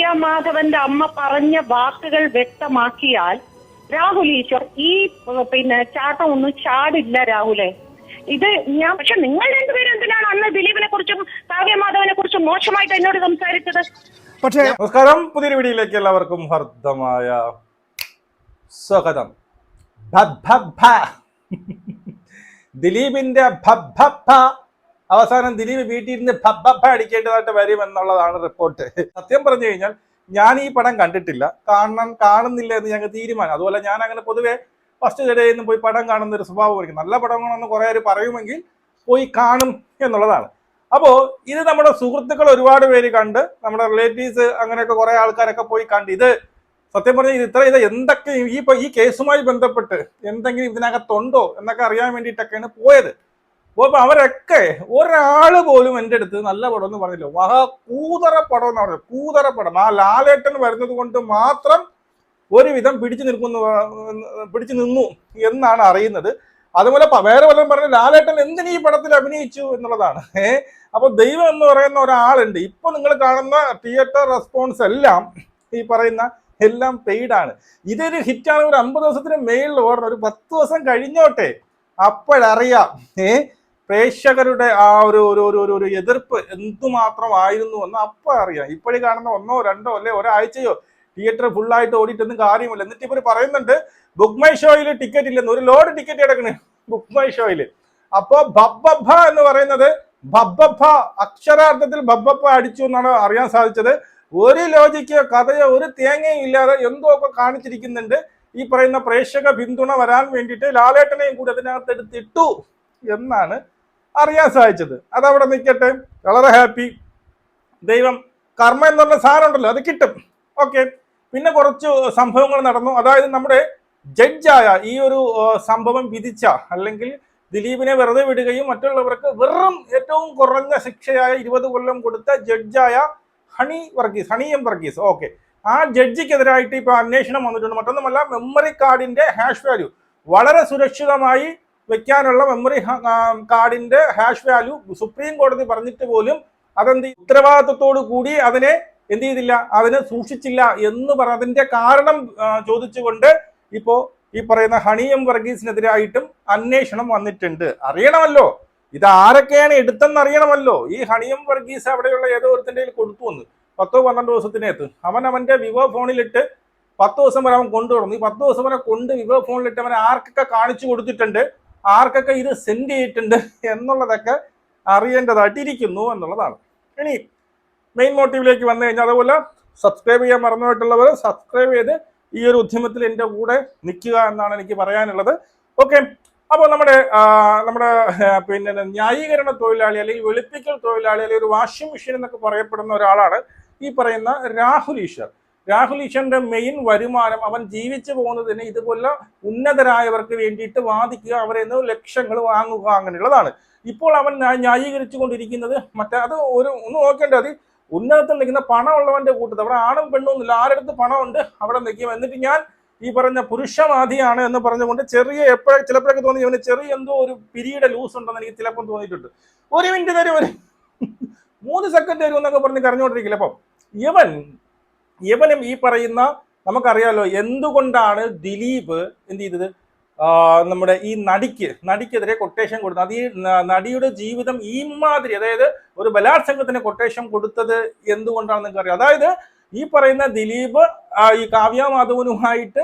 കാവ്യ മാധവന്റെ അമ്മ പറഞ്ഞ വാക്കുകൾ വ്യക്തമാക്കിയാൽ രാഹുൽ ഈശ്വർ ഈ പിന്നെ ചാട്ടം ഒന്നും ചാടില്ല രാഹുലെ ഇത് ഞാൻ പക്ഷെ നിങ്ങൾ രണ്ടുപേരും എന്തിനാണ് അന്ന് ദിലീപിനെ കുറിച്ചും കാവ്യ മാധവനെ കുറിച്ചും മോശമായിട്ട് എന്നോട് സംസാരിച്ചത് പക്ഷേ നമസ്കാരം പുതിയൊരു വീഡിയോയിലേക്ക് എല്ലാവർക്കും ഹർദ്ദമായ സ്വാഗതം. ദിലീപിന്റെ. അവസാനം ദിലീപ് വീട്ടിൽ നിന്ന് ഭബ്ബ അടിക്കേണ്ടതായിട്ട് വരും എന്നുള്ളതാണ് റിപ്പോർട്ട്. സത്യം പറഞ്ഞു കഴിഞ്ഞാൽ ഞാൻ ഈ പടം കണ്ടിട്ടില്ല. കാണണം കാണുന്നില്ല എന്ന് ഞങ്ങൾ തീരുമാനം. അതുപോലെ ഞാൻ അങ്ങനെ പൊതുവേ ഫസ്റ്റ് ഡേയിൽ നിന്ന് പോയി പടം കാണുന്ന ഒരു സ്വഭാവമായിരിക്കും നല്ല പടങ്ങളെന്ന് കുറെ പേര് പറയുമെങ്കിൽ പോയി കാണും എന്നുള്ളതാണ്. അപ്പോൾ ഇത് നമ്മുടെ സുഹൃത്തുക്കൾ ഒരുപാട് പേര് കണ്ട് നമ്മുടെ റിലേറ്റീവ്സ് അങ്ങനെയൊക്കെ കുറെ ആൾക്കാരൊക്കെ പോയി കണ്ട് ഇത് സത്യം പറഞ്ഞാൽ ഇത് ഇത്ര ഇത് എന്തൊക്കെ ഈ ഈ കേസുമായി ബന്ധപ്പെട്ട് എന്തെങ്കിലും ഇതിനകത്തുണ്ടോ എന്നൊക്കെ അറിയാൻ വേണ്ടിയിട്ടൊക്കെയാണ് പോയത്. പോയപ്പോ അവരൊക്കെ ഒരാൾ പോലും എന്റെ അടുത്ത് നല്ല പടം എന്ന് പറഞ്ഞില്ല. വഹ കൂതറ പടം എന്ന് പറഞ്ഞു. കൂതറ പടം. ആ ലാലേട്ടൻ വരുന്നത് കൊണ്ട് മാത്രം ഒരുവിധം പിടിച്ചു നിൽക്കുന്നു പിടിച്ചു നിന്നു എന്നാണ് അറിയുന്നത്. അതുപോലെ വേറെ വല്ലതും പറഞ്ഞു ലാലേട്ടൻ എന്തിനീ പടത്തിൽ അഭിനയിച്ചു എന്നുള്ളതാണ്. ഏഹ് അപ്പൊ ദൈവം എന്ന് പറയുന്ന ഒരാളുണ്ട്. ഇപ്പൊ നിങ്ങൾ കാണുന്ന തിയേറ്റർ റെസ്പോൺസ് എല്ലാം ഈ പറയുന്ന എല്ലാം പെയ്ഡാണ് ഇതൊരു ഹിറ്റാണ് ഒരു അമ്പത് ദിവസത്തിന് മേളിൽ ഓടണം. ഒരു പത്ത് ദിവസം കഴിഞ്ഞോട്ടെ അപ്പോഴറിയാം. ഏ പ്രേക്ഷകരുടെ ആ ഒരു ഒരു ഒരു ഒരു എതിർപ്പ് എന്തുമാത്രമായിരുന്നു എന്ന് അപ്പോൾ അറിയാം. ഇപ്പോഴും കാണുന്ന ഒന്നോ രണ്ടോ അല്ലെ ഒരാഴ്ചയോ തിയേറ്റർ ഫുള്ളായിട്ട് ഓടിയിട്ടൊന്നും കാര്യമില്ല. എന്നിട്ട് ഇവർ പറയുന്നുണ്ട് ബുക്ക് മൈ ഷോയിൽ ടിക്കറ്റ് ഇല്ലെന്ന്. ഒരു ലോഡ് ടിക്കറ്റ് കിടക്കണ് ബുക്ക് മൈ ഷോയിൽ അപ്പോ ബബ്ബഭ എന്ന് പറയുന്നത് ബബ്ബഭ അക്ഷരാർത്ഥത്തിൽ ബബ്ബപ്പ അടിച്ചു എന്നാണ് അറിയാൻ സാധിച്ചത്. ഒരു ലോജിക്കോ കഥയോ ഒരു തേങ്ങയും ഇല്ലാതെ എന്തോ ഒക്കെ കാണിച്ചിരിക്കുന്നുണ്ട്. ഈ പറയുന്ന പ്രേക്ഷക പിന്തുണ വരാൻ വേണ്ടിയിട്ട് ലാലേട്ടനെയും കൂടി അതിനകത്ത് എടുത്തിട്ടു എന്നാണ് അറിയാൻ സാധിച്ചത്. അതവിടെ നിൽക്കട്ടെ വളരെ ഹാപ്പി ദൈവം കർമ്മ പറഞ്ഞ സാധനം ഉണ്ടല്ലോ അത് കിട്ടും. ഓക്കെ പിന്നെ കുറച്ച് സംഭവങ്ങൾ നടന്നു. അതായത് നമ്മുടെ ജഡ്ജായ ഈ ഒരു സംഭവം വിധിച്ച അല്ലെങ്കിൽ ദിലീപിനെ വെറുതെ വിടുകയും മറ്റുള്ളവർക്ക് വെറും ഏറ്റവും കുറഞ്ഞ ശിക്ഷയായ ഇരുപത് കൊല്ലം കൊടുത്ത ജഡ്ജായ ഹണി വർഗീസ് ഹണി എം വർഗീസ്. ഓക്കെ ആ ജഡ്ജിക്കെതിരായിട്ട് ഇപ്പൊ അന്വേഷണം വന്നിട്ടുണ്ട്. മറ്റൊന്നുമല്ല മെമ്മറി കാർഡിന്റെ ഹാഷ് വാല്യൂ വളരെ സുരക്ഷിതമായി വെക്കാനുള്ള മെമ്മറി കാർഡിന്റെ ഹാഷ് വാല്യൂ സുപ്രീം കോടതി പറഞ്ഞിട്ട് പോലും അതെന്ത് ഉത്തരവാദിത്വത്തോടു കൂടി അതിനെ എന്ത് ചെയ്തില്ല? അതിനെ സൂക്ഷിച്ചില്ല എന്ന് പറ അതിന്റെ കാരണം ചോദിച്ചുകൊണ്ട് ഇപ്പോ ഈ പറയുന്ന ഹണിയം വർഗീസിനെതിരായിട്ടും അന്വേഷണം വന്നിട്ടുണ്ട്. അറിയണമല്ലോ. ഇത് ആരൊക്കെയാണ് എടുത്തെന്ന് അറിയണമല്ലോ. ഈ ഹണിയം വർഗീസ് അവിടെയുള്ള ഏതോ ഒരുത്തിന്റെ കയ്യിൽ കൊടുത്തു വന്ന്. പത്തോ പന്ത്രണ്ട് ദിവസത്തിനകത്ത്. അവൻ അവന്റെ വിവോ ഫോണിലിട്ട് പത്ത് ദിവസം വരെ അവൻ കൊണ്ടു തുടങ്ങി പത്ത് ദിവസം വരെ കൊണ്ട് വിവോ ഫോണിലിട്ട് അവൻ ആർക്കൊക്കെ കാണിച്ചു കൊടുത്തിട്ടുണ്ട്. ആർക്കൊക്കെ ഇത് സെൻഡ് ചെയ്തിട്ടുണ്ട് എന്നുള്ളതൊക്കെ അറിയേണ്ടതായിട്ടിരിക്കുന്നു എന്നുള്ളതാണ്. ഇനി മെയിൻ മോട്ടീവിലേക്ക് വന്നു കഴിഞ്ഞാൽ അതുപോലെ സബ്സ്ക്രൈബ് ചെയ്യാൻ മറന്നുപോയിട്ടുള്ളവർ സബ്സ്ക്രൈബ് ചെയ്ത് ഈ ഒരു ഉദ്യമത്തിൽ എന്റെ കൂടെ നിൽക്കുക എന്നാണ് എനിക്ക് പറയാനുള്ളത്. ഓക്കെ അപ്പോൾ നമ്മുടെ നമ്മുടെ പിന്നെ ന്യായീകരണ തൊഴിലാളി അല്ലെങ്കിൽ വെളുപ്പിക്കൽ തൊഴിലാളി അല്ലെങ്കിൽ ഒരു വാഷിംഗ് മെഷീൻ എന്നൊക്കെ പറയപ്പെടുന്ന ഒരാളാണ് ഈ പറയുന്ന രാഹുൽ ഈശ്വർ. രാഹുൽ ഈശ്വറിന്റെ മെയിൻ വരുമാനം അവൻ ജീവിച്ചു പോകുന്നതിന് ഇതുപോലെ ഉന്നതരായവർക്ക് വേണ്ടിയിട്ട് വാദിക്കുക അവരെ നിന്ന് ലക്ഷങ്ങൾ വാങ്ങുക അങ്ങനെയുള്ളതാണ്. ഇപ്പോൾ അവൻ ന്യാ- ന്യായീകരിച്ചു കൊണ്ടിരിക്കുന്നത് മറ്റേ അത് ഒരു ഒന്ന് നോക്കേണ്ടത് ഉന്നതത്തിൽ നിൽക്കുന്ന പണമുള്ളവന്റെ കൂട്ടത്തിൽ അവിടെ ആണും പെണ്ണും ഒന്നുമില്ല. ആരടുത്ത് പണമുണ്ട് അവിടെ നിൽക്കും. എന്നിട്ട് ഞാൻ ഈ പറഞ്ഞ പുരുഷവാദിയാണ് എന്ന് പറഞ്ഞുകൊണ്ട് ചെറിയ എപ്പോഴും ചിലപ്പോഴൊക്കെ തോന്നി ഇവന് ചെറിയ എന്തോ ഒരു പിരീഡ് ലൂസ് ഉണ്ടെന്ന് എനിക്ക് ചിലപ്പോൾ തോന്നിയിട്ടുണ്ട്. ഒരു മിനിറ്റ് തരും ഒരു മൂന്ന് സെക്കൻഡ് തരും എന്നൊക്കെ പറഞ്ഞ് കരഞ്ഞുകൊണ്ടിരിക്കില്ല അപ്പം? ഇവൻ ഇവനും ഈ പറയുന്ന നമുക്കറിയാലോ എന്തുകൊണ്ടാണ് ദിലീപ് എന്ത് ചെയ്തത്? നമ്മുടെ ഈ നടിക്ക് നടിക്കെതിരെ കൊട്ടേഷൻ കൊടുത്തത്. അത് ഈ നടിയുടെ ജീവിതം ഈ മാതിരി അതായത് ഒരു ബലാത്സംഗത്തിന് കൊട്ടേഷൻ കൊടുത്തത് എന്തുകൊണ്ടാണെന്ന് നിങ്ങൾക്ക് അറിയാം അതായത് ഈ പറയുന്ന ദിലീപ് ഈ കാവ്യ മാധവനുമായിട്ട്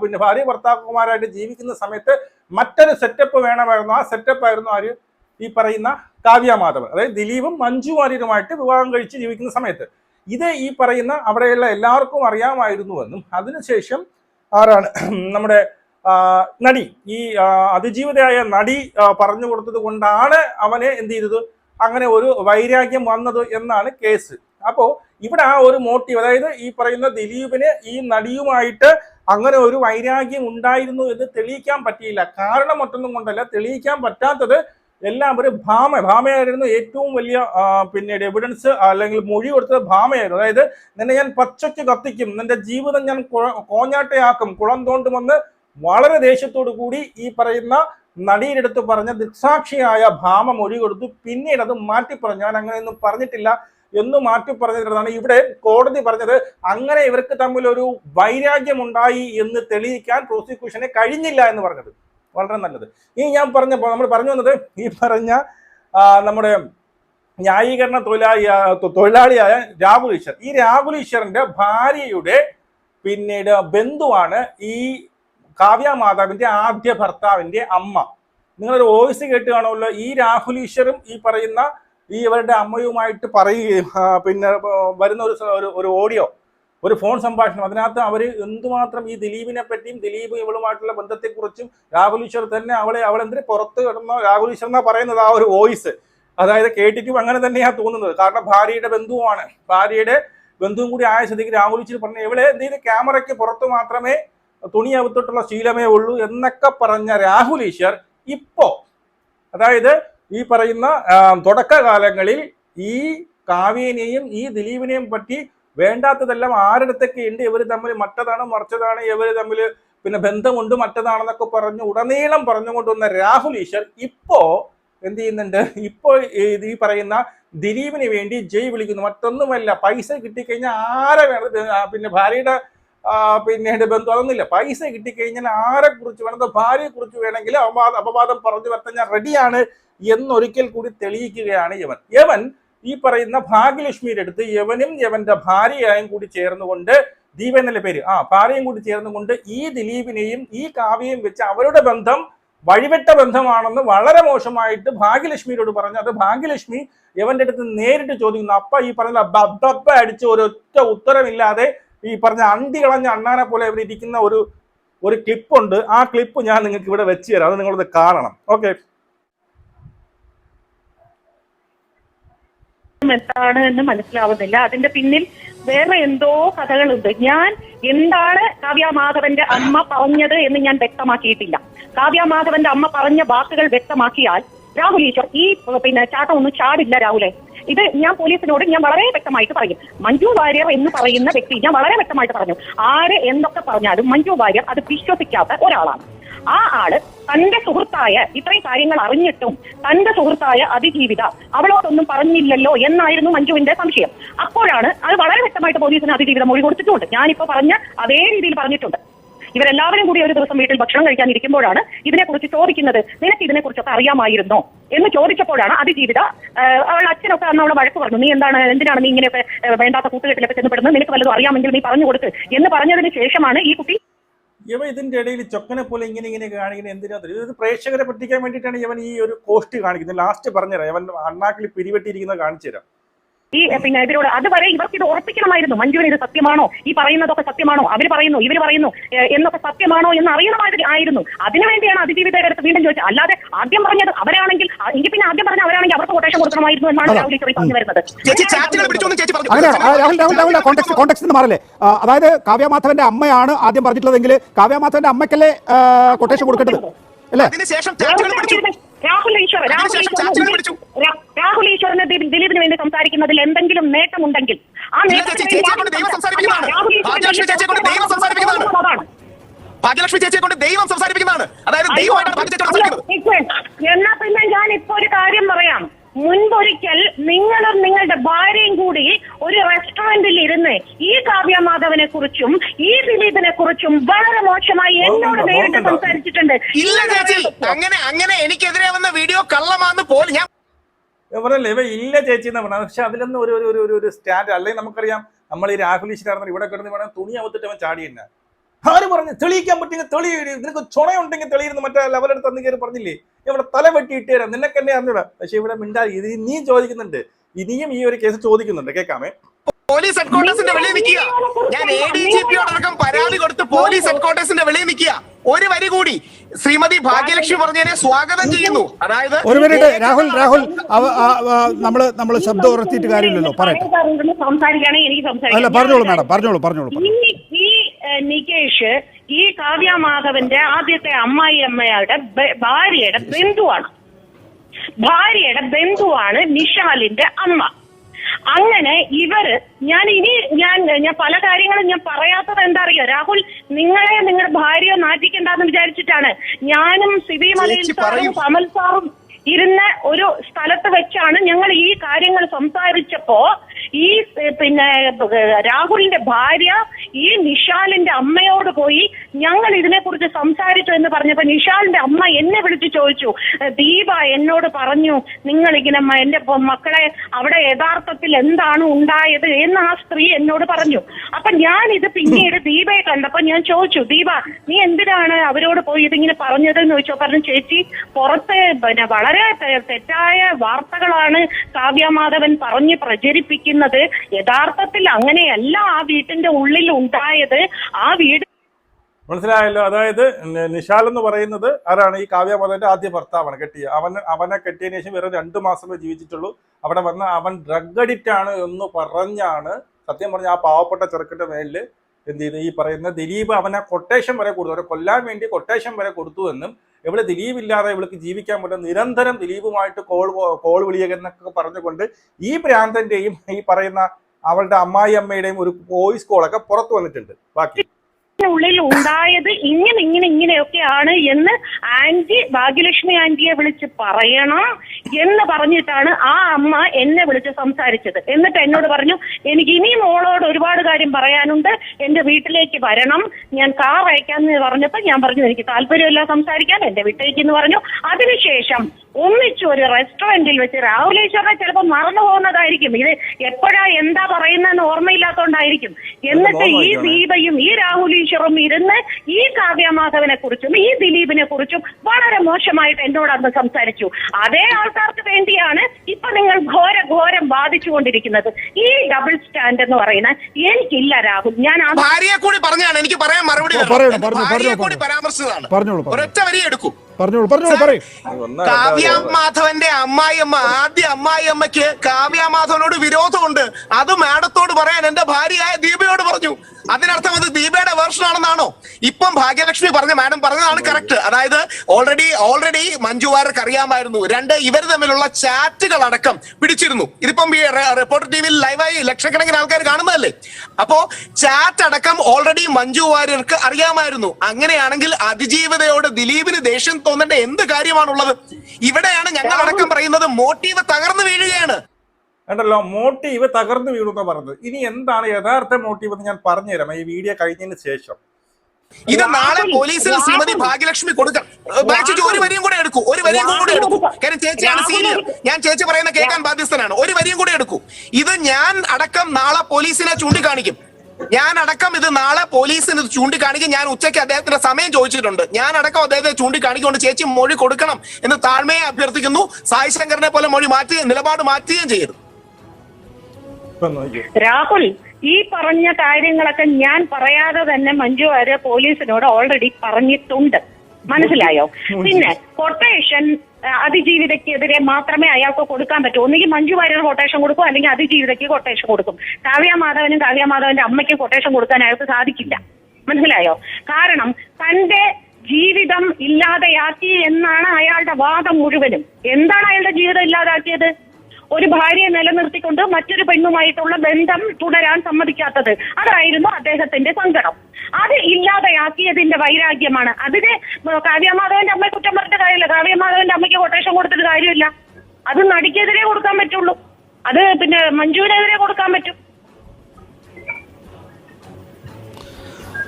പിന്നെ ഭാര്യ ഭർത്താക്കന്മാരായിട്ട് ജീവിക്കുന്ന സമയത്ത് മറ്റൊരു സെറ്റപ്പ് വേണമായിരുന്നു. ആ സെറ്റപ്പ് ആയിരുന്നു ആര്? ഈ പറയുന്ന കാവ്യ മാധവൻ. അതായത് ദിലീപും മഞ്ജു വാര്യരുമായിട്ട് വിവാഹം കഴിച്ച് ജീവിക്കുന്ന സമയത്ത്. ഇത് ഈ പറയുന്ന അവിടെയുള്ള എല്ലാവർക്കും അറിയാമായിരുന്നുവെന്നും അതിനുശേഷം ആരാണ് നമ്മുടെ നടി ഈ അതിജീവിതയായ നടി പറഞ്ഞു കൊടുത്തത് കൊണ്ടാണ് അവനെ എന്ത് ചെയ്തത്? അങ്ങനെ ഒരു വൈരാഗ്യം വന്നത് എന്നാണ് കേസ്. അപ്പോൾ ഇവിടെ ആ ഒരു മോട്ടീവ് അതായത് ഈ പറയുന്ന ദിലീപിന് ഈ നടിയുമായിട്ട് അങ്ങനെ ഒരു വൈരാഗ്യം ഉണ്ടായിരുന്നു എന്ന് തെളിയിക്കാൻ പറ്റിയില്ല. കാരണം മറ്റൊന്നും കൊണ്ടല്ല തെളിയിക്കാൻ പറ്റാത്തത് എല്ലാവരും ഭാമ ഭാമയായിരുന്നു ഏറ്റവും വലിയ പിന്നീട് എവിഡൻസ് അല്ലെങ്കിൽ മൊഴി കൊടുത്തത് ഭാമയായിരുന്നു. അതായത് നിന്നെ ഞാൻ പച്ചയ്ക്ക് കത്തിക്കും നിന്റെ ജീവിതം ഞാൻ കോഞ്ഞാട്ടയാക്കും കുളം തോണ്ടുമെന്ന് വളരെ ദേഷ്യത്തോടു കൂടി ഈ പറയുന്ന നടിയിലെടുത്ത് പറഞ്ഞ ദൃക്സാക്ഷിയായ ഭാമ മൊഴി കൊടുത്തു. പിന്നീട് അത് മാറ്റി പറഞ്ഞു ഞാൻ അങ്ങനെയൊന്നും പറഞ്ഞിട്ടില്ല എന്ന് മാറ്റി പറഞ്ഞതാണ് ഇവിടെ കോടതി പറഞ്ഞത്. അങ്ങനെ ഇവർക്ക് തമ്മിൽ ഒരു വൈരാഗ്യമുണ്ടായി എന്ന് തെളിയിക്കാൻ പ്രോസിക്യൂഷന് കഴിഞ്ഞില്ല എന്ന് പറഞ്ഞത്. വളരെ നല്ലത്. ഇനി ഞാൻ പറഞ്ഞപ്പോൾ നമ്മൾ പറഞ്ഞു വന്നത് ഈ പറഞ്ഞ നമ്മുടെ ന്യായീകരണ തൊഴിലാളി തൊഴിലാളിയായ രാഹുൽ ഈശ്വർ. ഈ രാഹുൽ ഈശ്വറിന്റെ ഭാര്യയുടെ പിന്നീട് ബന്ധുവാണ് ഈ കാവ്യ മാതാവിന്റെ ആദ്യ ഭർത്താവിന്റെ അമ്മ. നിങ്ങളൊരു വോയിസ് കേട്ട് കാണുമല്ലോ. ഈ രാഹുൽ ഈശ്വറും ഈ പറയുന്ന ഈ ഇവരുടെ അമ്മയുമായിട്ട് പറയുകയും പിന്നെ വരുന്ന ഒരു- ഒരു ഓഡിയോ ഒരു ഫോൺ സംഭാഷണം. അതിനകത്ത് അവർ എന്തുമാത്രം ഈ ദിലീപിനെ പറ്റിയും ദിലീപ് ഇവളുമായിട്ടുള്ള ബന്ധത്തെക്കുറിച്ചും രാഹുൽ ഈശ്വർ തന്നെ അവളെ അവളെന്തിന് പുറത്ത് കിടന്ന രാഹുൽ ഈശ്വർ എന്നാ പറയുന്നത് ആ ഒരു വോയിസ്. അതായത് കേട്ടിട്ടും അങ്ങനെ തന്നെയാ തോന്നുന്നത്. കാരണം ഭാര്യയുടെ ബന്ധുവാണ് ഭാര്യയുടെ ബന്ധുവും കൂടി ആയ സ്ഥിതിക്ക് രാഹുൽ ഈശ്വർ പറഞ്ഞു ഇവളെ എന്തെങ്കിലും ക്യാമറയ്ക്ക് പുറത്ത് മാത്രമേ തുണി അകത്തോട്ടുള്ള ശീലമേ ഉള്ളൂ എന്നൊക്കെ പറഞ്ഞ രാഹുൽ ഈശ്വർ ഇപ്പോ അതായത് ഈ പറയുന്ന തുടക്കകാലങ്ങളിൽ ഈ കാവ്യനെയും ഈ ദിലീപിനെയും പറ്റി വേണ്ടാത്തതെല്ലാം ആരടുത്തൊക്കെ ഉണ്ട്? ഇവർ തമ്മിൽ മറ്റതാണ് മറിച്ചതാണ്? ഇവർ തമ്മിൽ പിന്നെ ബന്ധമുണ്ട് മറ്റതാണെന്നൊക്കെ പറഞ്ഞു ഉടനീളം പറഞ്ഞുകൊണ്ടുവന്ന രാഹുൽ ഈശ്വർ ഇപ്പോ എന്ത് ചെയ്യുന്നുണ്ട്? ഇപ്പോൾ ഈ പറയുന്ന ദിലീപിന് വേണ്ടി ജയ് വിളിക്കുന്നു. മറ്റൊന്നുമല്ല പൈസ കിട്ടിക്കഴിഞ്ഞാൽ ആരെ വേണം? പിന്നെ ഭാര്യയുടെ പിന്നെ പിന്നീട് ബന്ധു അതൊന്നുമില്ല. പൈസ കിട്ടിക്കഴിഞ്ഞാൽ ആരെ കുറിച്ച് വേണം? ഭാര്യയെ കുറിച്ച് വേണമെങ്കിൽ അപവാദം അപവാദം പറഞ്ഞു വരുത്താൻ ഞാൻ റെഡിയാണ് എന്നൊരിക്കൽ കൂടി തെളിയിക്കുകയാണ് യവൻ യവൻ ഈ പറയുന്ന ഭാഗ്യലക്ഷ്മിയുടെ അടുത്ത് യവനും യവന്റെ ഭാര്യയായും കൂടി ചേർന്നുകൊണ്ട് ദീപ എന്നല്ല പേര്? ആ ഭാര്യയും കൂടി ചേർന്നുകൊണ്ട് ഈ ദിലീപിനെയും ഈ കാവ്യയും വെച്ച് അവരുടെ ബന്ധം വഴിവിട്ട ബന്ധമാണെന്ന് വളരെ മോശമായിട്ട് ഭാഗ്യലക്ഷ്മിയോട് പറഞ്ഞു. അത് ഭാഗ്യലക്ഷ്മി യവന്റെ അടുത്ത് നേരിട്ട് ചോദിക്കുന്നു. അപ്പ ഈ പറഞ്ഞ ബബ്ബ അടിച്ച് ഒരൊറ്റ ഉത്തരമില്ലാതെ ഈ പറഞ്ഞ അണ്ടി കളഞ്ഞ അണ്ണാനെ പോലെ ഇവിടെ ഇരിക്കുന്ന ഒരു ഒരു ക്ലിപ്പുണ്ട് ആ ക്ലിപ്പ് ഞാൻ നിങ്ങൾക്ക് ഇവിടെ വെച്ച് തരാം. അത് നിങ്ങളത് കാണണം. ഓക്കെ എന്താണ് എന്ന് മനസ്സിലാവുന്നില്ല. അതിന്റെ പിന്നിൽ വേറെ എന്തോ കഥകളുണ്ട്. ഞാൻ എന്താണ് കാവ്യാമാധവന്റെ അമ്മ പറഞ്ഞത് എന്ന് ഞാൻ വ്യക്തമാക്കിയിട്ടില്ല. കാവ്യാമാധവന്റെ അമ്മ പറഞ്ഞ വാക്കുകൾ വ്യക്തമാക്കിയാൽ രാഹുൽ ഈശ്വർ ഈ പിന്നെ ചാട്ടം ഒന്നും ചാടില്ല രാഹുലെ. ഇത് ഞാൻ പോലീസിനോട് ഞാൻ വളരെ വ്യക്തമായിട്ട് പറയും. മഞ്ജു വാര്യർ എന്ന് പറയുന്ന വ്യക്തി ഞാൻ വളരെ വ്യക്തമായിട്ട് പറഞ്ഞു. ആര് എന്തൊക്കെ പറഞ്ഞാലും മഞ്ജു വാര്യർ അത് വിശ്വസിക്കാത്ത ഒരാളാണ്. ആ ആൾ തന്റെ സുഹൃത്തായ ഇത്രയും കാര്യങ്ങൾ അറിഞ്ഞിട്ടും തന്റെ സുഹൃത്തായ അതിജീവിത അവളോടൊന്നും പറഞ്ഞില്ലല്ലോ എന്നായിരുന്നു മഞ്ജുവിന്റെ സംശയം. അപ്പോഴാണ് അത് വളരെ വ്യക്തമായിട്ട് പോലീസിന് അതിജീവിത മൊഴി കൊടുത്തിട്ടുണ്ട്. ഞാനിപ്പോ പറഞ്ഞ അതേ രീതിയിൽ പറഞ്ഞിട്ടുണ്ട്. ഇവരെല്ലാവരും കൂടി ഒരു ദിവസം വീട്ടിൽ ഭക്ഷണം കഴിക്കാൻ ഇരിക്കുമ്പോഴാണ് ഇതിനെക്കുറിച്ച് ചോദിക്കുന്നത്. നിനക്ക് ഇതിനെക്കുറിച്ചൊക്കെ അറിയാമായിരുന്നോ? എന്ന് ചോദിച്ചപ്പോഴാണ് അതിജീവിത അവളുടെ അച്ഛനൊക്കെ അന്ന് അവളെ വഴക്ക് പറഞ്ഞു. നീ എന്താണ് എന്തിനാണ് നീ ഇങ്ങനെയൊക്കെ വേണ്ടാത്ത കൂട്ടുകെട്ടിലൊക്കെ ചെന്നപ്പെടുന്നത് നിനക്ക് വല്ലതും അറിയാമെങ്കിൽ നീ പറഞ്ഞു കൊടുക്ക്. എന്ന് പറഞ്ഞതിന് ശേഷമാണ് ഈ കുട്ടി ഇവ ഇതിന്റെ ഇടയിൽ ചൊക്കനെ പോലെ ഇങ്ങനെ ഇങ്ങനെ കാണിക്കുന്നത് എന്തിനാ ഇത്? പ്രേക്ഷകരെ പറ്റിക്കാൻ വേണ്ടിയിട്ടാണ് ഇവൻ ഈ ഒരു കോസ്റ്റ് കാണിക്കുന്നത്. ലാസ്റ്റ് പറഞ്ഞുതരാം. ഇവൻ അണ്ണാക്കിൽ പിരിവെട്ടിയിരിക്കുന്നത് കാണിച്ചു തരാം ഈ പിന്നെ ഇവരോട് അതുവരെ ഇവർക്ക് ഇത് ഉറപ്പിക്കണമായിരുന്നു. മഞ്ജുവിന് ഇത് സത്യമാണോ? ഈ പറയുന്നതൊക്കെ സത്യമാണോ? അവർ പറയുന്നു ഇവർ പറയുന്നു എന്നൊക്കെ സത്യമാണോ എന്ന് അറിയണമായിരുന്നു ആയിരുന്നു. അതിനുവേണ്ടിയാണ് അതിജീവിതയുടെ അടുത്ത് വീണ്ടും ചോദിച്ചത്. അല്ലാതെ ആദ്യം പറഞ്ഞത് അവരാണെങ്കിൽ എങ്കിൽ പിന്നെ ആദ്യം പറഞ്ഞ അവരാണെങ്കിൽ അവർക്ക് കൊട്ടേഷൻ കൊടുക്കണമായിരുന്നു എന്നാണ്. രാഹുൽ ഈശ്വറി പറഞ്ഞു വരുന്നത്. ചേച്ചി ചാറ്റുകൾ പിടിച്ചോന്ന് ചേച്ചി പറഞ്ഞു. അങ്ങനെയാണ് രാഹുൽ രാഹുൽ രാഹുൽ കോൺടെക്സ്റ്റ് കോൺടെക്സ്റ്റ് എന്ന് മാറല്ലേ. അതായത് കാവ്യമാധവന്റെ അമ്മയാണ് ആദ്യം പറഞ്ഞിട്ടുള്ളതെങ്കിൽ കാവ്യമാധവന്റെ അമ്മയ്ക്കല്ലേ കൊട്ടേഷൻ കൊടുക്കേണ്ടത്? രാഹുൽ ഈശ്വർ രാഹുൽ. ഈശ്വറിന് ദിലീപിന് വേണ്ടി സംസാരിക്കുന്നതിൽ എന്തെങ്കിലും നേട്ടമുണ്ടെങ്കിൽ ആ നേട്ടം ഭാഗ്യലക്ഷ്മി ചേച്ചിയെ കൊണ്ട് ദൈവം സംസാരിപ്പിക്കുന്നതാണ്. അതായത് ദൈവമായിട്ടാണ് ഭാഗ്യ ചേച്ചി സംസാരിക്കുന്നത്. എന്നാ പിന്നെ ഞാൻ ഇപ്പൊ ഒരു കാര്യം പറയാം. മുൻപൊരിക്കൽ നിങ്ങളും നിങ്ങളുടെ ഭാര്യയും കൂടി ഒരു റെസ്റ്റോറന്റിൽ ഇരുന്ന് ഈ കാവ്യമാധവനെ കുറിച്ചും ഈ ദിലീപിനെ കുറിച്ചും വളരെ മോശമായി എന്നോട് നേരിട്ട് സംസാരിച്ചിട്ടുണ്ട്. ഇല്ല ചേച്ചി അങ്ങനെ അങ്ങനെ എനിക്കെതിരെ വന്ന വീഡിയോ കള്ളമാന്ന് പോലും ഞാൻ പറഞ്ഞല്ലേ ഇവ ഇല്ല ചേച്ചി എന്ന് പറഞ്ഞത്. പക്ഷെ അതിലൊന്നും ഒരു ഒരു- ഒരു സ്റ്റാൻഡ് അല്ലെങ്കിൽ നമുക്കറിയാം നമ്മൾ ഈ രാഹുൽ ഈശ്വരാണെന്ന് ഇവിടെ കിടന്ന് വേണം തുണി അവത്തിട്ട് അവൻ ചാടി തന്നെ ആര് പറഞ്ഞു? തെളിയിക്കാൻ പറ്റിയെങ്കിൽ തെളി നിനക്ക് ചുണയുണ്ടെങ്കിൽ തെളിയിരുന്നു മറ്റേ ലെവലെടുത്ത് അന്ന് കയറി പറഞ്ഞില്ലേ? ഇവിടെ തല വെട്ടിയിട്ട് തരാം നിനക്ക് എന്നെ അറിഞ്ഞൂടാ. പക്ഷെ ഇവിടെ മിണ്ടാ ഇത് നീ ചോദിക്കുന്നുണ്ട്. ഇനിയും ഈ ഒരു കേസ് ചോദിക്കുന്നുണ്ട്. കേൾക്കാമേ? പോലീസ് ഹെഡ്ക്വാർട്ടേഴ്സിന്റെ വെളിയിൽ നിൽക്കുക. ഞാൻ എ ഡി ജി പിയോടക്കം പരാതി കൊടുത്ത് പോലീസ് ഹെഡ്ക്വാർട്ടേഴ്സിന്റെ വെളിയിൽ നിൽക്കുക. ഒരു വരി കൂടി. ശ്രീമതി ഭാഗ്യലക്ഷ്മി പറഞ്ഞതിനെ സ്വാഗതം ചെയ്യുന്നു. അതായത് ഒരു മിനിറ്റ് രാഹുൽ രാഹുൽ നമ്മൾ നമ്മൾ ശബ്ദം ഉറച്ചിട്ട് കാര്യമില്ലല്ലോ. പറയട്ടെ. സംസാരിക്കുകയാണെങ്കിൽ എനിക്ക് അല്ല സംസാരിക്കാം പറഞ്ഞോളൂ മാഡം പറഞ്ഞോളൂ പറഞ്ഞോളൂ നികേഷ് ഈ കാവ്യ മാധവന്റെ ആദ്യത്തെ അമ്മായി അമ്മയുടെ ഭാര്യയുടെ ബന്ധുവാണ്. ഭാര്യയുടെ ബന്ധുവാണ് നിഷാലിന്റെ അമ്മ. അങ്ങനെ ഇവർ ഞാൻ ഇനി ഞാൻ ഞാൻ പല കാര്യങ്ങളും ഞാൻ പറയാത്തത് എന്താ അറിയോ രാഹുൽ നിങ്ങളെ നിങ്ങളുടെ ഭാര്യയെ നാറ്റിക്കണ്ടെന്ന് വിചാരിച്ചിട്ടാണ് ഞാനും സിബി മലയിൽ സാറും കമൽ സാറും ഇരുന്ന ഒരു സ്ഥലത്ത് വെച്ചാണ് ഞങ്ങൾ ഈ കാര്യങ്ങൾ സംസാരിച്ചപ്പോ ഈ പിന്നെ രാഹുലിന്റെ ഭാര്യ ഈ നിഷാലിന്റെ അമ്മയോട് പോയി ഞങ്ങൾ ഇതിനെക്കുറിച്ച് സംസാരിച്ചു എന്ന് പറഞ്ഞപ്പോ നിഷാലിന്റെ അമ്മ എന്നെ വിളിച്ചു ചോദിച്ചു "ഏ, ദീപ എന്നോട് പറഞ്ഞു നിങ്ങൾ ഇങ്ങനെ എന്റെ മക്കളെ അവിടെ യഥാർത്ഥത്തിൽ എന്താണ് ഉണ്ടായത്? എന്ന് ആ സ്ത്രീ എന്നോട് പറഞ്ഞു. അപ്പൊ ഞാൻ ഇത് പിന്നീട് ദീപയെ കണ്ടപ്പോ ഞാൻ ചോദിച്ചു ദീപ നീ എന്തിനാണ് അവരോട് പോയി ഇതിങ്ങനെ പറഞ്ഞത് എന്ന് ചോദിച്ചോ പറഞ്ഞു ചേച്ചി പുറത്തെ പിന്നെ വളരെ തെറ്റായ വാർത്തകളാണ് കാവ്യമാധവൻ പറഞ്ഞ് പ്രചരിപ്പിക്കുന്നത്. യഥാർത്ഥത്തിൽ അങ്ങനെയല്ല ആ വീട്ടിന്റെ ഉള്ളിൽ ഉണ്ടായത് ആ വീട് മനസ്സിലായല്ലോ? അതായത് നിഷാൽ എന്ന് പറയുന്നത് ആരാണ്? ഈ കാവ്യമോദന്റെ ആദ്യ ഭർത്താവാണ് കെട്ടിയ. അവൻ അവനെ കെട്ടിയതിന് ശേഷം വെറും രണ്ട് മാസമേ ജീവിച്ചിട്ടുള്ളൂ. അവിടെ വന്ന അവൻ ഡ്രഗ് അഡിക്റ്റ് ആണ് എന്ന് പറഞ്ഞാണ് സത്യം പറഞ്ഞ ആ പാവപ്പെട്ട ചെറുക്കന്റെ മേലിൽ എന്ത് ചെയ്തു? ഈ പറയുന്ന ദിലീപ് അവനെ കൊട്ടേഷൻ വരെ കൊടുത്തു. അവരെ കൊല്ലാൻ വേണ്ടി കൊട്ടേഷൻ വരെ കൊടുത്തു എന്നും ഇവൾ ദിലീപ് ഇല്ലാതെ ഇവൾക്ക് ജീവിക്കാൻ പറ്റും നിരന്തരം ദിലീപുമായിട്ട് കോൾ കോൾ വിളിയെന്നൊക്കെ പറഞ്ഞുകൊണ്ട് ഈ ഭ്രാന്തന്റെയും ഈ പറയുന്ന അവളുടെ അമ്മായി അമ്മയുടെയും ഒരു വോയിസ് കോളൊക്കെ പുറത്തു വന്നിട്ടുണ്ട്. ബാക്കി. ഉള്ളിൽ ഉണ്ടായത് ഇങ്ങനെ ഇങ്ങനെ ഇങ്ങനെയൊക്കെയാണ് എന്ന് ആന്റി ഭാഗ്യലക്ഷ്മി ആന്റിയെ വിളിച്ച് പറയണം എന്ന് പറഞ്ഞിട്ടാണ് ആ അമ്മ എന്നെ വിളിച്ച് സംസാരിച്ചത്. എന്നിട്ട് എന്നോട് പറഞ്ഞു എനിക്ക് ഇനിയും മോളോട് ഒരുപാട് കാര്യം പറയാനുണ്ട്. എന്റെ വീട്ടിലേക്ക് വരണം. ഞാൻ കാർ അയക്കാന്ന് പറഞ്ഞപ്പോ ഞാൻ പറഞ്ഞു എനിക്ക് താല്പര്യമില്ല സംസാരിക്കാൻ. എന്റെ വീട്ടിലേക്ക് എന്ന് പറഞ്ഞു. അതിനുശേഷം ഒന്നിച്ചു ഒരു റെസ്റ്റോറന്റിൽ വെച്ച് രാഹുലേശ്വരനെ ചിലപ്പോൾ മറന്നു പോകുന്നതായിരിക്കും. ഇത് എപ്പോഴാ എന്താ പറയുന്നതെന്ന് ഓർമ്മയില്ലാത്തോണ്ടായിരിക്കും. എന്നിട്ട് ഈ ദീപയും ഈ രാഹുലീശ്വറും ഇരുന്ന് ഈ കാവ്യമാധവനെ കുറിച്ചും ഈ ദിലീപിനെ കുറിച്ചും വളരെ മോശമായിട്ട് എന്നോട് അന്ന് സംസാരിച്ചു. അതേ ആൾക്കാർക്ക് വേണ്ടിയാണ് ഇപ്പൊ നിങ്ങൾ ഘോര ഘോരം ബാധിച്ചുകൊണ്ടിരിക്കുന്നത് ഈ ഡബിൾ സ്റ്റാൻഡ് എന്ന് പറയുന്ന എനിക്കില്ല രാഹുൽ ഞാൻ ആ ഭാര്യയെ കൂടി പറഞ്ഞാണ് എനിക്ക് പറയാൻ മറുപടി പറയാൻ പറഞ്ഞു പറയണം, എന്റെ പറഞ്ഞോ, ഭാര്യയെ പറഞ്ഞോ, കൂടി. പരാമർശിച്ചതാണ്. പറഞ്ഞോളൂ, പറഞ്ഞോളൂ. ഒരൊറ്റ വരി എടുക്കും. പറഞ്ഞോളൂ പറഞ്ഞോളൂ പറയും. കാവ്യ മാധവന്റെ അമ്മായിയമ്മ ആദ്യ അമ്മായിയമ്മയ്ക്ക് കാവ്യ മാധവനോട് വിരോധമുണ്ട്. അത് മാഡത്തോട് പറയാൻ എന്റെ ഭാര്യയായ ദീപയോട് പറഞ്ഞു. അതിനർത്ഥം അത് ദീപയുടെ വേർഷൻ ആണെന്നാണോ? ഇപ്പം ഭാഗ്യലക്ഷ്മി പറഞ്ഞ മാഡം പറഞ്ഞതാണ് കറക്റ്റ് അതായത് ഓൾറെഡി ഓൾറെഡി മഞ്ജു വാര്യർക്ക് അറിയാമായിരുന്നു. രണ്ട് ഇവർ തമ്മിലുള്ള ചാറ്റുകൾ അടക്കം പിടിച്ചിരുന്നു. ഇതിപ്പം ഈ റിപ്പോർട്ടർ ടി വിയിൽ ലൈവായി ലക്ഷക്കണക്കിന് ആൾക്കാർ കാണുന്നതല്ലേ? അപ്പോ ചാറ്റ് അടക്കം ഓൾറെഡി മഞ്ജു വാര്യർക്ക് അറിയാമായിരുന്നു. അങ്ങനെയാണെങ്കിൽ അതിജീവിതയോട് ദിലീപിന് ദേഷ്യം തോന്നേണ്ട എന്ത് കാര്യമാണുള്ളത്? ഇവിടെയാണ് ഞങ്ങൾ അടക്കം പറയുന്നത് മോട്ടീവ് തകർന്നു വീഴുകയാണ്. കണ്ടല്ലോ മോട്ടീവ് തകർന്നു വീണു എന്ന് പറഞ്ഞത്. ഇനി എന്താണ് യഥാർത്ഥ മോട്ടീവ് എന്ന് ഞാൻ പറഞ്ഞുതരാം. ഈ വീഡിയോ കഴിഞ്ഞതിന് ശേഷം. ഇത് നാളെ പോലീസിൽ ശ്രീമതി ഭാഗ്യലക്ഷ്മി കൊടുക്കാം ഒരു വരിയും കൂടെ എടുക്കൂ. ഒരു വരിയും കൂടെ എടുക്കൂ. കാര്യം ചേച്ചിയാണ് സീനിയർ. ഞാൻ ചേച്ചി പറയുന്ന കേൾക്കാൻ ബാധ്യസ്ഥനാണ്. ഒരു വരിയും കൂടെ എടുക്കൂ. ഇത് ഞാൻ അടക്കം നാളെ പോലീസിനെ ചൂണ്ടിക്കാണിക്കും. ഞാൻ അടക്കം ഇത് നാളെ പോലീസിന് ചൂണ്ടിക്കാണിക്കും. ഞാൻ ഉച്ചയ്ക്ക് അദ്ദേഹത്തിന്റെ സമയം ചോദിച്ചിട്ടുണ്ട്. ഞാൻ അടക്കം അദ്ദേഹത്തെ ചൂണ്ടിക്കാണിക്കൊണ്ട് ചേച്ചി മൊഴി കൊടുക്കണം എന്ന് താഴ്മയെ അഭ്യർത്ഥിക്കുന്നു. സായി ശങ്കറിനെ പോലെ മൊഴി മാറ്റി നിലപാട് മാറ്റുകയും ചെയ്തു. രാഹുൽ ഈ പറഞ്ഞ കാര്യങ്ങളൊക്കെ ഞാൻ പറയാതെ തന്നെ മഞ്ജു വാര്യ പോലീസിനോട് ഓൾറെഡി പറഞ്ഞിട്ടുണ്ട്. മനസ്സിലായോ? പിന്നെ കൊട്ടേഷൻ അതിജീവിതയ്ക്കെതിരെ മാത്രമേ അയാൾക്ക് കൊടുക്കാൻ പറ്റൂ. ഒന്നുകിൽ മഞ്ജു വാര്യർ കൊട്ടേഷൻ കൊടുക്കും അല്ലെങ്കിൽ അതിജീവിതയ്ക്ക് കൊട്ടേഷൻ കൊടുക്കും. കാവ്യ മാധവനും കാവ്യ മാധവന്റെ അമ്മയ്ക്ക് കൊട്ടേഷൻ കൊടുക്കാൻ അയാൾക്ക് സാധിക്കില്ല. മനസ്സിലായോ? കാരണം തന്റെ ജീവിതം ഇല്ലാതെയാക്കി എന്നാണ് അയാളുടെ വാദം മുഴുവനും. എന്താണ് അയാളുടെ ജീവിതം ഇല്ലാതാക്കിയത്? ഒരു ഭാര്യയെ നിലനിർത്തിക്കൊണ്ട് മറ്റൊരു പെണ്ണുമായിട്ടുള്ള ബന്ധം തുടരാൻ സമ്മതിക്കാത്തത്. അതായിരുന്നു അദ്ദേഹത്തിന്റെ സങ്കടം. അത് ഇല്ലാതെയാക്കിയതിന്റെ വൈരാഗ്യമാണ്. അതിന് കാവ്യമാധവന്റെ അമ്മയെ കുറ്റം പറഞ്ഞിട്ട് കാര്യമില്ല. കാവ്യമാധവന്റെ അമ്മയ്ക്ക് കൊട്ടേഷൻ കൊടുത്തിട്ട് കാര്യമില്ല. അത് നടിക്കെതിരെ കൊടുക്കാൻ പറ്റുള്ളൂ. അത് പിന്നെ മഞ്ജുവിനെതിരെ കൊടുക്കാൻ പറ്റും.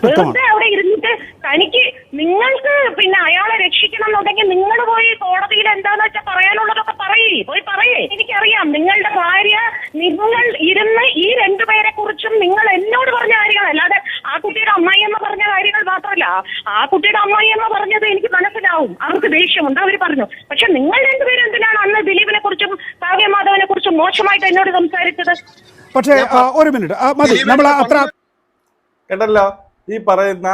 വെറുതെ അവിടെ ഇരുന്നിട്ട് തനിക്ക് നിങ്ങൾക്ക് പിന്നെ അയാളെ രക്ഷിക്കണം എന്നുണ്ടെങ്കിൽ നിങ്ങൾ പോയി കോടതിയിൽ എന്താന്ന് വെച്ചാൽ പറയാനുള്ളതൊക്കെ പറയേ. പോയി പറയേ. എനിക്കറിയാം നിങ്ങളുടെ ഭാര്യ നിങ്ങൾ ഇരുന്ന് ഈ രണ്ടുപേരെ കുറിച്ചും നിങ്ങൾ എന്നോട് പറഞ്ഞ കാര്യങ്ങൾ അല്ലാതെ ആ കുട്ടിയുടെ അമ്മായി എന്ന് പറഞ്ഞ കാര്യങ്ങൾ മാത്രമല്ല ആ കുട്ടിയുടെ അമ്മായി എന്ന് പറഞ്ഞത് എനിക്ക് മനസ്സിലാവും. അവർക്ക് ദേഷ്യമുണ്ട് അവർ പറഞ്ഞു. പക്ഷെ നിങ്ങൾ രണ്ടുപേരും എന്തിനാണ് അന്ന് ദിലീപിനെ കുറിച്ചും കാവ്യമാധവനെ കുറിച്ചും മോശമായിട്ട് എന്നോട് സംസാരിച്ചത്? പക്ഷേ ഒരു മിനിറ്റ്. മതി. നമ്മൾ അത്ര കേട്ടല്ലോ. ഈ പറയുന്ന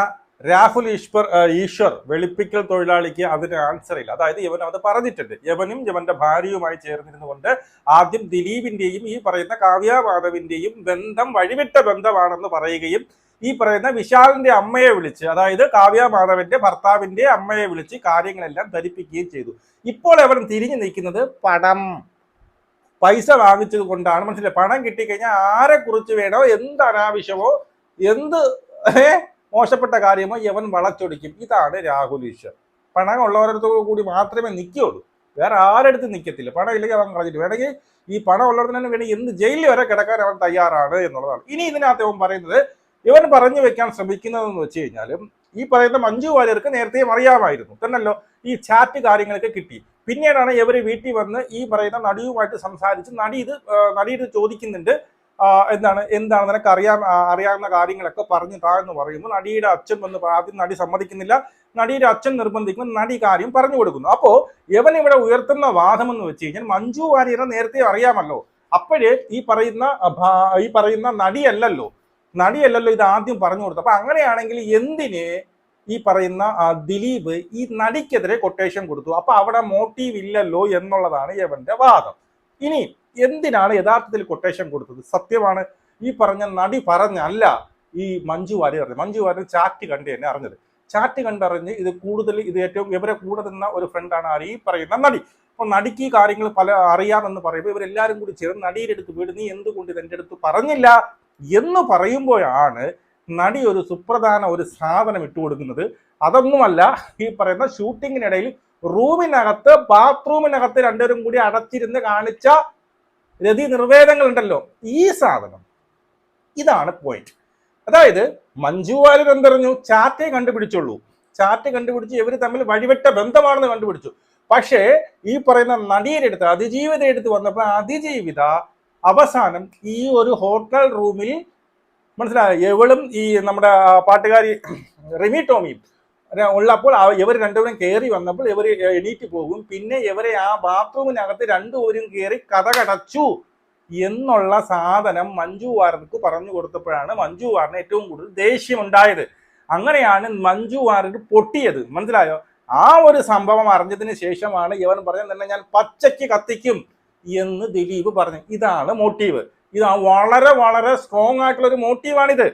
രാഹുൽ ഈശ്വർ ഈശ്വർ വെളുപ്പിക്കൽ തൊഴിലാളിക്ക് അതിന് ആൻസർ ഇല്ല. അതായത് യവൻ അത് പറഞ്ഞിട്ടുണ്ട്. യവനും യവന്റെ ഭാര്യയുമായി ചേർന്നിരുന്നുകൊണ്ട് ആദ്യം ദിലീപിന്റെയും ഈ പറയുന്ന കാവ്യ മാധവിന്റെയും ബന്ധം വഴിവിട്ട ബന്ധമാണെന്ന് പറയുകയും ഈ പറയുന്ന വിശാലിന്റെ അമ്മയെ വിളിച്ച് അതായത് കാവ്യ മാധവന്റെ ഭർത്താവിന്റെ അമ്മയെ വിളിച്ച് കാര്യങ്ങളെല്ലാം ധരിപ്പിക്കുകയും ചെയ്തു. ഇപ്പോൾ അവൻ തിരിഞ്ഞു നിൽക്കുന്നത് പണം. പൈസ വാങ്ങിച്ചത് കൊണ്ടാണ്. മനസ്സിലായി? പണം കിട്ടിക്കഴിഞ്ഞാൽ ആരെ കുറിച്ച് വേണോ? എന്ത് അനാവശ്യമോ? എന്ത് ഏ, മോശപ്പെട്ട കാര്യമോ? യവൻ വളച്ചൊടിക്കും. ഇതാണ് രാഹുൽ ഈശ്വർ. പണം ഉള്ളവരടുത്ത് കൂടി മാത്രമേ നിൽക്കുകയുള്ളൂ. വേറെ ആരെടുത്ത് നിൽക്കത്തില്ല. പണം ഇല്ലെങ്കിൽ അവൻ കളഞ്ഞിട്ട് വേണമെങ്കിൽ ഈ പണം ഉള്ളവരുടെ തന്നെ വേണമെങ്കിൽ എന്ത് ജയിലിൽ വരെ കിടക്കാൻ അവൻ തയ്യാറാണ് എന്നുള്ളതാണ്. ഇനി ഇതിനകത്ത് അവൻ പറയുന്നത് ഇവൻ പറഞ്ഞു വെക്കാൻ ശ്രമിക്കുന്നതെന്ന് വെച്ച് കഴിഞ്ഞാലും ഈ പറയുന്ന മഞ്ജു വാര്യർക്ക് നേരത്തെയും അറിയാമായിരുന്നു. തന്നല്ലോ ഈ ചാറ്റ് കാര്യങ്ങളൊക്കെ കിട്ടി. പിന്നീടാണ് ഇവർ വീട്ടിൽ വന്ന് ഈ പറയുന്ന നടിയുമായിട്ട് സംസാരിച്ച് നടി ഇത് നടി ഇത് ചോദിക്കുന്നുണ്ട്. എന്താണ് എന്താണ് നിനക്ക് അറിയാൻ അറിയാവുന്ന കാര്യങ്ങളൊക്കെ പറഞ്ഞു താ എന്ന് പറയുമ്പോൾ നടിയുടെ അച്ഛൻ വന്ന് ആദ്യം നടി സമ്മതിക്കുന്നില്ല. നടിയുടെ അച്ഛൻ നിർബന്ധിക്കുമ്പോൾ നടി കാര്യം പറഞ്ഞു കൊടുക്കുന്നു. അപ്പോ യവൻ ഇവിടെ ഉയർത്തുന്ന വാദം എന്ന് വെച്ച് കഴിഞ്ഞാൽ മഞ്ജു വാര്യരെ നേരത്തെ അറിയാമല്ലോ. അപ്പോഴേ ഈ പറയുന്ന ഈ പറയുന്ന നടിയല്ലല്ലോ. നടിയല്ലല്ലോ ഇത് ആദ്യം പറഞ്ഞു കൊടുത്തു അപ്പൊ അങ്ങനെയാണെങ്കിൽ എന്തിന് ഈ പറയുന്ന ദിലീപ് ഈ നടിക്കെതിരെ കൊട്ടേഷൻ കൊടുത്തു? അപ്പൊ അവിടെ മോട്ടീവ് ഇല്ലല്ലോ എന്നുള്ളതാണ് യവന്റെ വാദം. ഇനി എന്തിനാണ് യഥാർത്ഥത്തിൽ കൊട്ടേഷൻ കൊടുത്തത്? സത്യമാണ്. ഈ പറഞ്ഞ നടി പറഞ്ഞല്ല ഈ മഞ്ജു വാര്യർ മഞ്ജു വാര്യർ ചാറ്റ് കണ്ട് തന്നെ അറിഞ്ഞത്. ചാറ്റ് കണ്ടറിഞ്ഞ് ഇത് കൂടുതൽ ഇത് ഏറ്റവും ഇവരെ കൂടെ നിന്ന ഒരു ഫ്രണ്ടാണ് ആര് ഈ പറയുന്ന നടി. അപ്പൊ നടിക്ക് ഈ കാര്യങ്ങൾ പല അറിയാമെന്ന് പറയുമ്പോൾ ഇവരെല്ലാരും കൂടി ചേർന്ന് നടിയുടെ അടുത്ത് വീട് നീ എന്തുകൊണ്ട് ഇത് എന്റെ അടുത്ത് പറഞ്ഞില്ല എന്ന് പറയുമ്പോഴാണ് നടി ഒരു സുപ്രധാന ഒരു സാധനം ഇട്ടു കൊടുക്കുന്നത്. അതൊന്നുമല്ല ഈ പറയുന്ന ഷൂട്ടിങ്ങിനിടയിൽ റൂമിനകത്ത് ബാത്റൂമിനകത്ത് രണ്ടുപേരും കൂടി അടച്ചിരുന്ന് കാണിച്ച രതി നിർവേദങ്ങൾ ഉണ്ടല്ലോ ഈ സാധനം ഇതാണ് പോയിന്റ് അതായത് മഞ്ജു വാര്യർ എന്തറിഞ്ഞു? ചാറ്റേ കണ്ടുപിടിച്ചുള്ളൂ. ചാറ്റ് കണ്ടുപിടിച്ച് ഇവർ തമ്മിൽ വഴിവിട്ട ബന്ധമാണെന്ന് കണ്ടുപിടിച്ചു. പക്ഷേ ഈ പറയുന്ന നടിയുടെ അടുത്ത് അതിജീവിത എടുത്ത് വന്നപ്പോൾ അതിജീവിത അവസാനം ഈ ഒരു ഹോട്ടൽ റൂമിൽ മനസ്സിലായി? എവളും ഈ നമ്മുടെ പാട്ടുകാരി റിമി ടോമിയും ഉള്ളപ്പോൾ ഇവർ രണ്ടുപേരും കയറി വന്നപ്പോൾ ഇവർ എണീറ്റ് പോകും. പിന്നെ ഇവരെ ആ ബാത്റൂമിനകത്ത് രണ്ടുപേരും കയറി കഥ കടച്ചു എന്നുള്ള സാധനം മഞ്ജു വാർക്ക് പറഞ്ഞു കൊടുത്തപ്പോഴാണ് മഞ്ജു വാറിന് ഏറ്റവും കൂടുതൽ ദേഷ്യം ഉണ്ടായത് അങ്ങനെയാണ് മഞ്ജു വാറിന് പൊട്ടിയത്. മനസ്സിലായോ? ആ ഒരു സംഭവം അറിഞ്ഞതിന് ശേഷമാണ് ഇവൻ പറഞ്ഞത് തന്നെ ഞാൻ പച്ചയ്ക്ക് കത്തിക്കും എന്ന് ദിലീപ് പറഞ്ഞു. ഇതാണ് മോട്ടീവ്. ഇത് വളരെ വളരെ സ്ട്രോങ് ആയിട്ടുള്ള ഒരു മോട്ടീവാണിത്.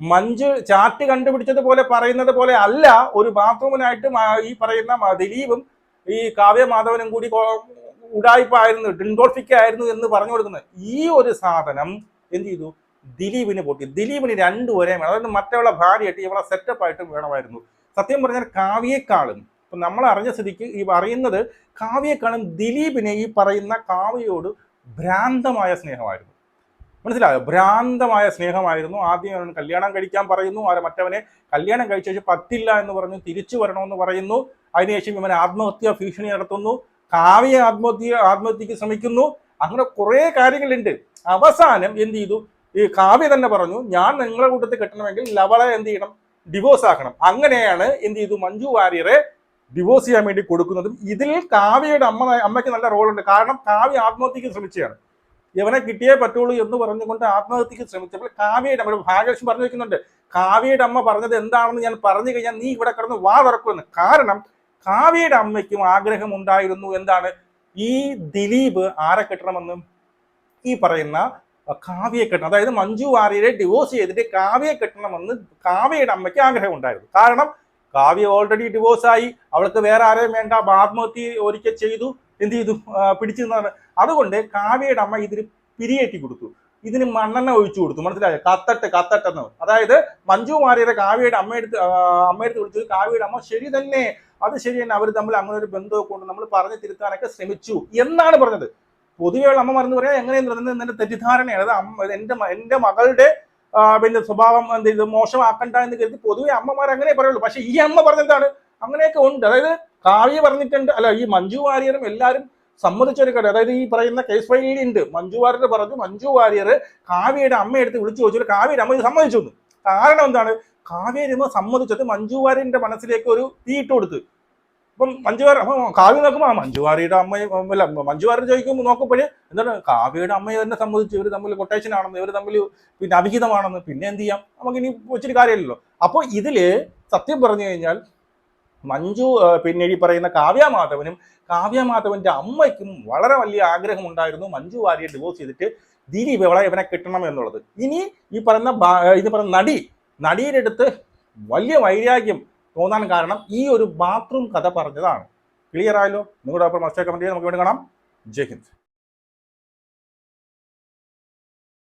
മഞ്ജു ചാറ്റ് കണ്ടുപിടിച്ചത് പോലെ പറയുന്നത് പോലെ അല്ല ഒരു ബാത്റൂമിനായിട്ട് ഈ പറയുന്ന ദിലീപും ഈ കാവ്യ മാധവനും കൂടി ഉടായ്പായിരുന്നു ഡിൻഡോൾഫിക്ക ഡിൻഡോൾഫിക്കായിരുന്നു എന്ന് പറഞ്ഞു കൊടുക്കുന്നത്. ഈ ഒരു സാധനം എന്ത് ചെയ്തു? ദിലീപിന് പൊട്ടി. ദിലീപിന് രണ്ടുപേരെയും വേണം അതായത് മറ്റുള്ള ഭാര്യയായിട്ട് ഇവളെ സെറ്റപ്പ് ആയിട്ടും വേണമായിരുന്നു. സത്യം പറഞ്ഞാൽ കാവ്യേക്കാളും ഇപ്പം നമ്മൾ അറിഞ്ഞ സ്ഥിതിക്ക് ഈ പറയുന്നത് കാവ്യേക്കാളും ദിലീപിനെ ഈ പറയുന്ന കാവ്യയോട് ഭ്രാന്തമായ സ്നേഹമായിരുന്നു. മനസ്സിലായോ? ഭ്രാന്തമായ സ്നേഹമായിരുന്നു. ആദ്യം അവൻ കല്യാണം കഴിക്കാൻ പറയുന്നു. ആരെ മറ്റവനെ കല്യാണം കഴിച്ച ശേഷം പറ്റില്ല എന്ന് പറഞ്ഞു തിരിച്ചു വരണമെന്ന് പറയുന്നു. അതിനുശേഷം ഇവൻ ആത്മഹത്യ ഭീഷണി നടത്തുന്നു. കാവ്യ ആത്മഹത്യ ആത്മഹത്യക്ക് ശ്രമിക്കുന്നു. അങ്ങനെ കുറേ കാര്യങ്ങളുണ്ട്. അവസാനം എന്ത് ചെയ്തു? ഈ കാവ്യ തന്നെ പറഞ്ഞു ഞാൻ നിങ്ങളെ കൂട്ടത്തിൽ കെട്ടണമെങ്കിൽ ലവളെ എന്ത് ചെയ്യണം? ഡിവോഴ്സ് ആക്കണം. അങ്ങനെയാണ് എന്ത് ചെയ്തു? മഞ്ജു വാര്യരെ ഡിവോഴ്സ് ചെയ്യാൻ വേണ്ടി കൊടുക്കുന്നതും ഇതിൽ കാവ്യയുടെ അമ്മ അമ്മയ്ക്ക് നല്ല റോളുണ്ട് കാരണം കാവ്യ ആത്മഹത്യക്ക് ശ്രമിച്ചതാണ്. ഇവനെ കിട്ടിയേ പറ്റുള്ളൂ എന്ന് പറഞ്ഞുകൊണ്ട് ആത്മഹത്യക്ക് ശ്രമിച്ചപ്പോൾ കാവ്യയുടെ അമ്മ ഭാഗ്യലക്ഷ്മി പറഞ്ഞു വെക്കുന്നുണ്ട് കാവ്യയുടെ അമ്മ പറഞ്ഞത് എന്താണെന്ന് ഞാൻ പറഞ്ഞു കഴിഞ്ഞാൽ നീ ഇവിടെ കിടന്ന് വാ തുറക്കുമെന്ന്. കാരണം കാവ്യയുടെ അമ്മയ്ക്കും ആഗ്രഹം ഉണ്ടായിരുന്നു എന്താണ്? ഈ ദിലീപ് ആരെ കെട്ടണമെന്ന്? ഈ പറയുന്ന കാവ്യയെ കെട്ടണം. അതായത് മഞ്ജു വാര്യരെ ഡിവോഴ്സ് ചെയ്തിട്ട് കാവ്യയെ കെട്ടണമെന്ന് കാവ്യയുടെ അമ്മയ്ക്ക് ആഗ്രഹം ഉണ്ടായിരുന്നു. കാരണം കാവ്യ ഓൾറെഡി ഡിവോഴ്സ് ആയി. അവൾക്ക് വേറെ ആരെയും വേണ്ട. ആത്മഹത്യ ഒരിക്കൽ ചെയ്തു. എന്ത് ചെയ്തു? പിടിച്ചു നിന്നാണ്. അതുകൊണ്ട് കാവ്യയുടെ അമ്മ ഇതിന് പിരിയേറ്റി കൊടുത്തു. ഇതിന് മണ്ണെണ്ണ ഒഴിച്ചു കൊടുത്തു. മനസ്സിലായോ? കത്തട്ട് കത്തട്ടെന്ന് അതായത് മഞ്ജു വാര്യരെ കാവ്യയുടെ അമ്മയെടുത്ത് അമ്മയെടുത്ത് വിളിച്ചത് കാവ്യയുടെ അമ്മ ശരി തന്നെ അത് ശരി തന്നെ അവർ തമ്മിൽ അങ്ങനെ ഒരു ബന്ധമൊക്കെ കൊണ്ട് നമ്മൾ പറഞ്ഞു തിരുത്താനൊക്കെ ശ്രമിച്ചു എന്നാണ് പറഞ്ഞത്. പൊതുവെയുള്ള അമ്മ മറന്നു പറയാം എങ്ങനെയെന്ന് എന്റെ തെറ്റിദ്ധാരണയാണ്. അത് അമ്മ എന്റെ എന്റെ മകളുടെ പിന്നെ സ്വഭാവം എന്ത് ഇത് മോശമാക്കണ്ട എന്ന് കരുതി പൊതുവെ അമ്മമാർ അങ്ങനെ പറയുള്ളൂ. പക്ഷെ ഈ അമ്മ പറഞ്ഞെന്താണ് അങ്ങനെയൊക്കെ ഉണ്ട്. അതായത് കാവ്യ പറഞ്ഞിട്ടുണ്ട്. അല്ല ഈ മഞ്ജു വാര്യരും എല്ലാവരും സമ്മതിച്ചൊരു കാര്യം അതായത് ഈ പറയുന്ന കേസ് ഫയലിൽ ഉണ്ട്. മഞ്ജു വാര്യർ പറഞ്ഞു മഞ്ജു വാര്യർ കാവ്യയുടെ അമ്മ എടുത്ത് വിളിച്ചു ചോദിച്ചു കാവ്യയുടെ അമ്മ സമ്മതിച്ചു കാരണം എന്താണ്? കാവ്യരമ സമ്മതിച്ചത് മഞ്ജു വാര്യന്റെ മനസ്സിലേക്ക് ഒരു തീയിട്ട് കൊടുത്ത്. അപ്പം മഞ്ജു വാര്യർ അപ്പൊ കാവ്യ നോക്കുമ്പോൾ ആ മഞ്ജു വാര്യയുടെ അമ്മയെ അല്ല മഞ്ജു വാര്യർ ചോദിക്കുമ്പോൾ നോക്കുമ്പോൾ എന്താണ്? കാവ്യയുടെ അമ്മയെ തന്നെ സമ്മതിച്ചു. ഇവർ തമ്മിൽ കൊട്ടേഷൻ ആണെന്ന് ഇവർ തമ്മിൽ പിന്നെ അവിഹിതമാണെന്ന് പിന്നെ എന്ത് ചെയ്യാം? നമുക്ക് ഇനി വെച്ചിട്ട് കാര്യമില്ലല്ലോ. അപ്പോൾ ഇതിൽ സത്യം പറഞ്ഞു കഴിഞ്ഞാൽ മഞ്ജു പിന്നെ ഈ പറയുന്ന കാവ്യ മാധവനും കാവ്യ മാധവന്റെ അമ്മയ്ക്കും വളരെ വലിയ ആഗ്രഹം ഉണ്ടായിരുന്നു മഞ്ജു വാര്യയെ ഡിവോഴ്സ് ചെയ്തിട്ട് ദിലീപ് ഇവളെ ഇവനെ കിട്ടണം എന്നുള്ളത്. ഇനി ഈ പറയുന്ന ഇത് പറയുന്ന നടി നടിയുടെ അടുത്ത് വലിയ വൈരാഗ്യം തോന്നാൻ കാരണം ഈ ഒരു ബാത്റൂം കഥ പറഞ്ഞതാണ്. ക്ലിയർ ആയല്ലോ? നിങ്ങളുടെ അപ്പുറം മസ്റ്റേ ചെയ്യാൻ നമുക്ക് വേണ്ടി കാണാം. ജയ് ഹിന്ദ്.